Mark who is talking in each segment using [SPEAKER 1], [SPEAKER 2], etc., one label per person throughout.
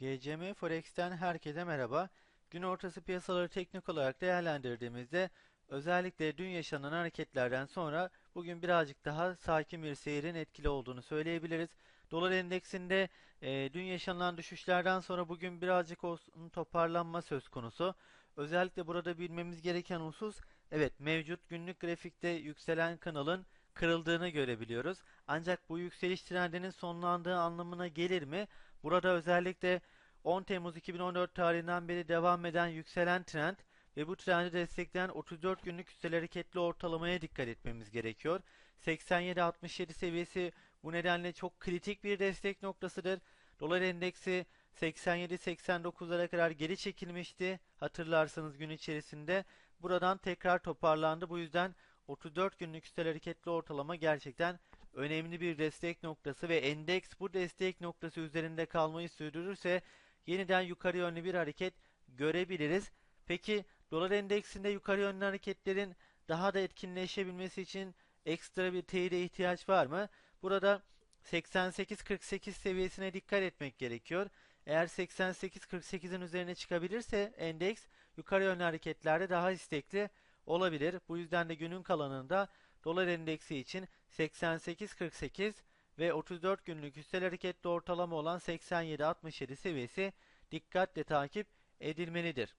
[SPEAKER 1] GCM Forex'ten herkese merhaba. Gün ortası piyasaları teknik olarak değerlendirdiğimizde özellikle dün yaşanan hareketlerden sonra bugün birazcık daha sakin bir seyrin etkili olduğunu söyleyebiliriz. Dolar endeksinde e, dün yaşanan düşüşlerden sonra bugün birazcık olsun toparlanma söz konusu. Özellikle burada bilmemiz gereken husus evet mevcut günlük grafikte yükselen kanalın kırıldığını görebiliyoruz. Ancak bu yükseliş trendinin sonlandığı anlamına gelir mi? Burada özellikle 10 Temmuz 2014 tarihinden beri devam eden yükselen trend ve bu trendi destekleyen 34 günlük üstel hareketli ortalamaya dikkat etmemiz gerekiyor. 87-67 seviyesi bu nedenle çok kritik bir destek noktasıdır. Dolar endeksi 87-89'lara kadar geri çekilmişti. Hatırlarsanız gün içerisinde buradan tekrar toparlandı. Bu yüzden 34 günlük üstel hareketli ortalama gerçekten önemli bir destek noktası ve endeks bu destek noktası üzerinde kalmayı sürdürürse yeniden yukarı yönlü bir hareket görebiliriz. Peki dolar endeksinde yukarı yönlü hareketlerin daha da etkinleşebilmesi için ekstra bir teyide ihtiyaç var mı? Burada 88-48 seviyesine dikkat etmek gerekiyor. Eğer 88-48'in üzerine çıkabilirse endeks yukarı yönlü hareketlerde daha istekli olabilir. Bu yüzden de günün kalanında dolar endeksi için 88.48 ve 34 günlük üstel hareketli ortalama olan 87.67 seviyesi dikkatle takip edilmelidir.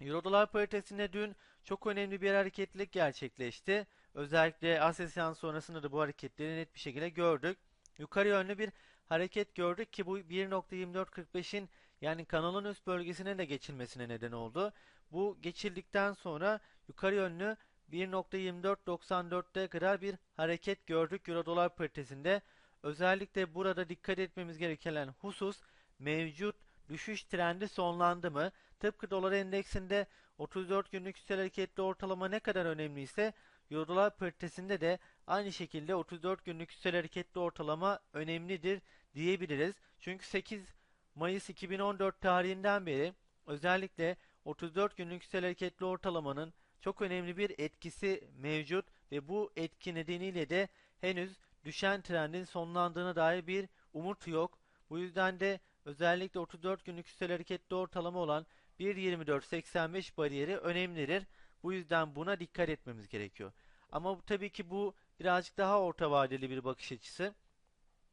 [SPEAKER 1] Euro dolar paritesinde dün çok önemli bir hareketlilik gerçekleşti. Özellikle Asya seansı sonrasında da bu hareketleri net bir şekilde gördük. Yukarı yönlü bir hareket gördük ki bu 1.2445'in yani kanalın üst bölgesine de geçilmesine neden oldu. Bu geçildikten sonra yukarı yönlü 1.2494'te kadar bir hareket gördük Euro dolar paritesinde. Özellikle burada dikkat etmemiz gereken husus mevcut düşüş trendi sonlandı mı? Tıpkı dolar endeksinde 34 günlük üstel hareketli ortalama ne kadar önemliyse Euro dolar paritesinde de aynı şekilde 34 günlük üstel hareketli ortalama önemlidir diyebiliriz. Çünkü 8 Mayıs 2014 tarihinden beri özellikle 34 günlük üstel hareketli ortalamanın çok önemli bir etkisi mevcut ve bu etki nedeniyle de henüz düşen trendin sonlandığına dair bir umut yok. Bu yüzden de özellikle 34 günlük üstel hareketli ortalama olan 1.2485 bariyeri önemlidir. Bu yüzden buna dikkat etmemiz gerekiyor. Ama tabii ki bu birazcık daha orta vadeli bir bakış açısı.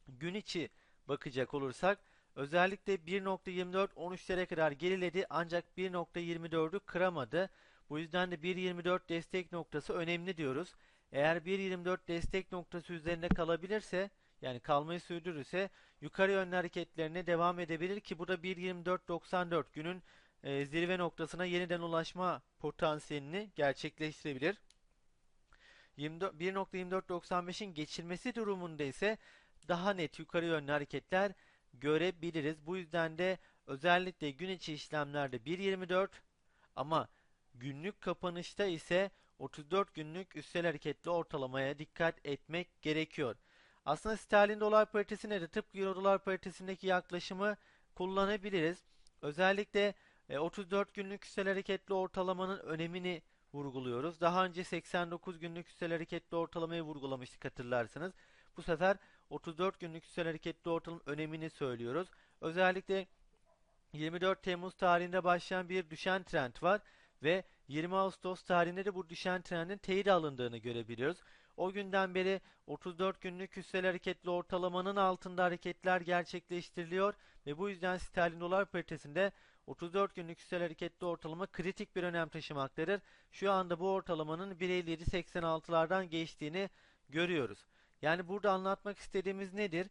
[SPEAKER 1] Gün içi bakacak olursak özellikle 1.24 13'lere kadar geriledi ancak 1.24'ü kıramadı. Bu yüzden de 1.24 destek noktası önemli diyoruz. Eğer 1.24 destek noktası üzerinde kalabilirse yani kalmayı sürdürürse yukarı yönlü hareketlerine devam edebilir ki bu da 1.24.94 günün e, zirve noktasına yeniden ulaşma potansiyelini gerçekleştirebilir. 1.2495'in geçilmesi durumunda ise daha net yukarı yönlü hareketler görebiliriz. Bu yüzden de özellikle gün içi işlemlerde 1.24 ama günlük kapanışta ise 34 günlük üstel hareketli ortalamaya dikkat etmek gerekiyor. Aslında sterlin dolar paritesine de tıpkı euro dolar paritesindeki yaklaşımı kullanabiliriz. Özellikle 34 e, günlük üstel hareketli ortalamanın önemini vurguluyoruz. Daha önce 89 günlük üstel hareketli ortalamayı vurgulamıştık hatırlarsınız. Bu sefer 34 günlük üstel hareketli ortalama önemini söylüyoruz. Özellikle 24 Temmuz tarihinde başlayan bir düşen trend var ve 20 Ağustos tarihinde de bu düşen trendin teyit alındığını görebiliyoruz. O günden beri 34 günlük üstel hareketli ortalamanın altında hareketler gerçekleştiriliyor ve bu yüzden sterlin dolar paritesinde 34 günlük üstel hareketli ortalama kritik bir önem taşımaktadır. Şu anda bu ortalamanın 1.57.86'lardan geçtiğini görüyoruz. Yani burada anlatmak istediğimiz nedir?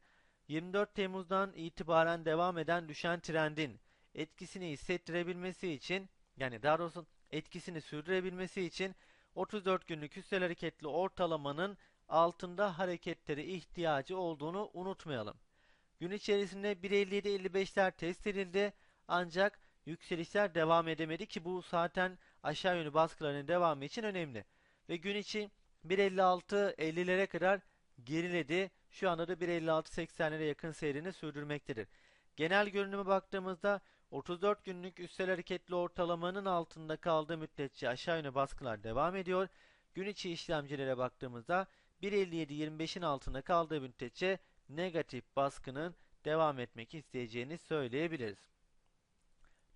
[SPEAKER 1] 24 Temmuz'dan itibaren devam eden düşen trendin etkisini hissettirebilmesi için yani daha doğrusu etkisini sürdürebilmesi için 34 günlük üstel hareketli ortalamanın altında hareketlere ihtiyacı olduğunu unutmayalım. Gün içerisinde 1.57-55'ler test edildi ancak yükselişler devam edemedi ki bu zaten aşağı yönlü baskıların devamı için önemli. Ve gün içi 1.56-50'lere kadar geriledi. Şu anda da 1.56-80'lere yakın seyrini sürdürmektedir. Genel görünüme baktığımızda 34 günlük üstel hareketli ortalamanın altında kaldığı müddetçe aşağı yönlü baskılar devam ediyor. Gün içi işlemcilere baktığımızda 1.57-25'in altında kaldığı müddetçe negatif baskının devam etmek isteyeceğini söyleyebiliriz.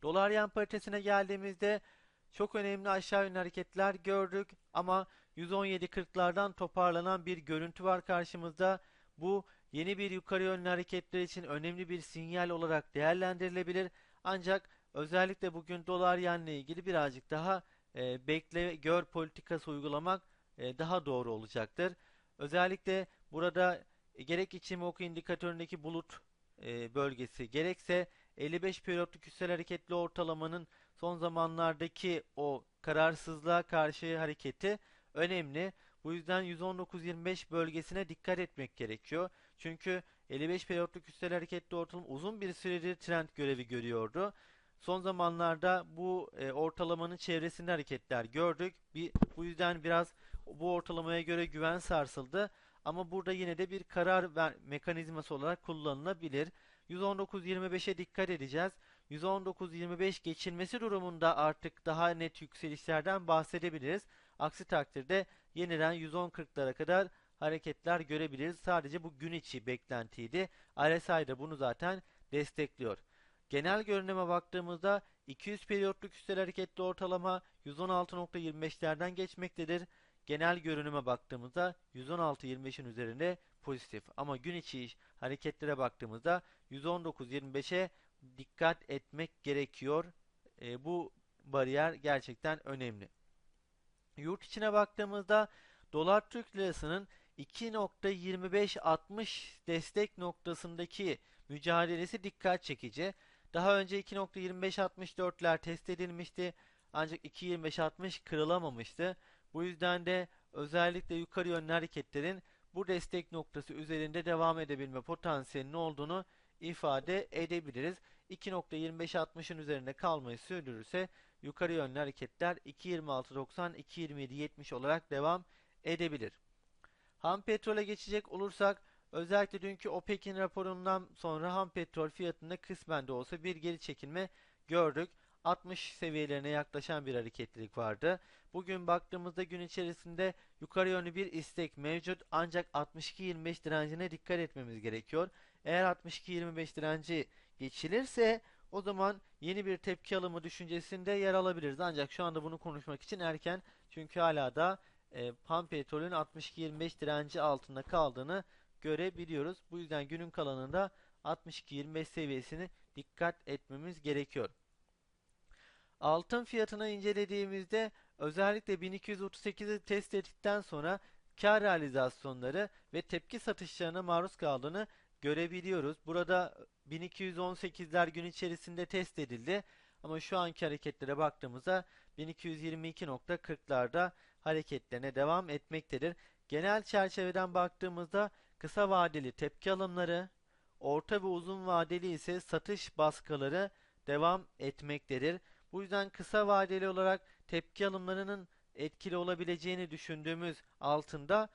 [SPEAKER 1] Dolar yen paritesine geldiğimizde çok önemli aşağı yönlü hareketler gördük ama 117.40'lardan toparlanan bir görüntü var karşımızda. Bu yeni bir yukarı yönlü hareketler için önemli bir sinyal olarak değerlendirilebilir. Ancak özellikle bugün dolar yenle ilgili birazcık daha e, bekle gör politikası uygulamak e, daha doğru olacaktır. Özellikle burada e, gerek Ichimoku indikatöründeki bulut e, bölgesi gerekse 55 periyotluk üstel hareketli ortalamanın son zamanlardaki o kararsızlığa karşı hareketi önemli. Bu yüzden 119-25 bölgesine dikkat etmek gerekiyor. Çünkü 55 periyotluk üstel hareketli ortalama uzun bir süredir trend görevi görüyordu. Son zamanlarda bu e, ortalamanın çevresinde hareketler gördük. Bir, bu yüzden biraz bu ortalamaya göre güven sarsıldı. Ama burada yine de bir karar ver mekanizması olarak kullanılabilir. 119.25'e dikkat edeceğiz. 119.25 geçilmesi durumunda artık daha net yükselişlerden bahsedebiliriz. Aksi takdirde yeniden 110.40'lara kadar hareketler görebiliriz. Sadece bu gün içi beklentiydi. RSI de bunu zaten destekliyor. Genel görünüme baktığımızda 200 periyotluk üstel hareketli ortalama 116.25'lerden geçmektedir. Genel görünüme baktığımızda 116.25'in üzerinde pozitif. Ama gün içi hareketlere baktığımızda 119.25'e dikkat etmek gerekiyor. E, bu bariyer gerçekten önemli. Yurt içine baktığımızda dolar Türk lirasının 2.2560 destek noktasındaki mücadelesi dikkat çekici. Daha önce 2.2564'ler test edilmişti. Ancak 2.2560 kırılamamıştı. Bu yüzden de özellikle yukarı yönlü hareketlerin bu destek noktası üzerinde devam edebilme potansiyelinin olduğunu ifade edebiliriz. 2.2560'ın üzerinde kalmayı sürdürürse yukarı yönlü hareketler 2.2690, 2.2770 olarak devam edebilir. Ham petrole geçecek olursak özellikle dünkü OPEC'in raporundan sonra ham petrol fiyatında kısmen de olsa bir geri çekilme gördük. 60 seviyelerine yaklaşan bir hareketlilik vardı. Bugün baktığımızda gün içerisinde yukarı yönlü bir istek mevcut ancak 62-25 direncine dikkat etmemiz gerekiyor. Eğer 62-25 direnci geçilirse o zaman yeni bir tepki alımı düşüncesinde yer alabiliriz. Ancak şu anda bunu konuşmak için erken çünkü hala da e, pan petrolün 62-25 direnci altında kaldığını görebiliyoruz. Bu yüzden günün kalanında 62-25 seviyesini dikkat etmemiz gerekiyor. Altın fiyatını incelediğimizde özellikle 1238'i test ettikten sonra kar realizasyonları ve tepki satışlarına maruz kaldığını görebiliyoruz. Burada 1218'ler gün içerisinde test edildi ama şu anki hareketlere baktığımızda 1222.40'larda hareketlerine devam etmektedir. Genel çerçeveden baktığımızda kısa vadeli tepki alımları, orta ve uzun vadeli ise satış baskıları devam etmektedir. Bu yüzden kısa vadeli olarak tepki alımlarının etkili olabileceğini düşündüğümüz altında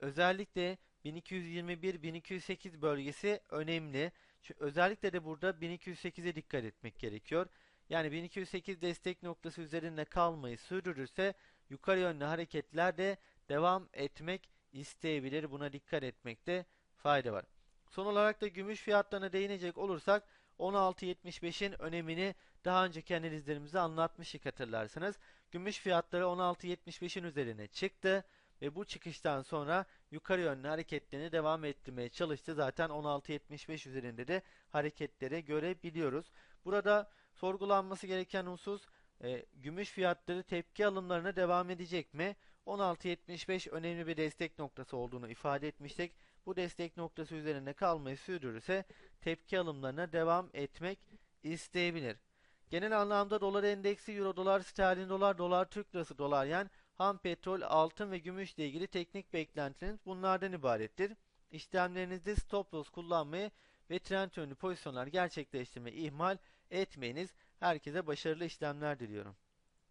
[SPEAKER 1] özellikle 1221-1208 bölgesi önemli. Çünkü özellikle de burada 1208'e dikkat etmek gerekiyor. Yani 1208 destek noktası üzerinde kalmayı sürdürürse yukarı yönlü hareketler de devam etmek isteyebilir. Buna dikkat etmekte fayda var. Son olarak da gümüş fiyatlarına değinecek olursak 16.75'in önemini daha önceki analizlerimizde anlatmıştık hatırlarsanız. Gümüş fiyatları 16.75'in üzerine çıktı ve bu çıkıştan sonra yukarı yönlü hareketlerini devam ettirmeye çalıştı. Zaten 16.75 üzerinde de hareketleri görebiliyoruz. Burada sorgulanması gereken husus e, gümüş fiyatları tepki alımlarına devam edecek mi? 16.75 önemli bir destek noktası olduğunu ifade etmiştik. Bu destek noktası üzerinde kalmayı sürdürürse tepki alımlarına devam etmek isteyebilir. Genel anlamda dolar endeksi, euro dolar, sterlin dolar, dolar Türk lirası, dolar yen, ham petrol, altın ve gümüş ile ilgili teknik beklentileriniz bunlardan ibarettir. İşlemlerinizde stop loss kullanmayı ve trend yönlü pozisyonlar gerçekleştirmeyi ihmal etmeyiniz. Herkese başarılı işlemler diliyorum.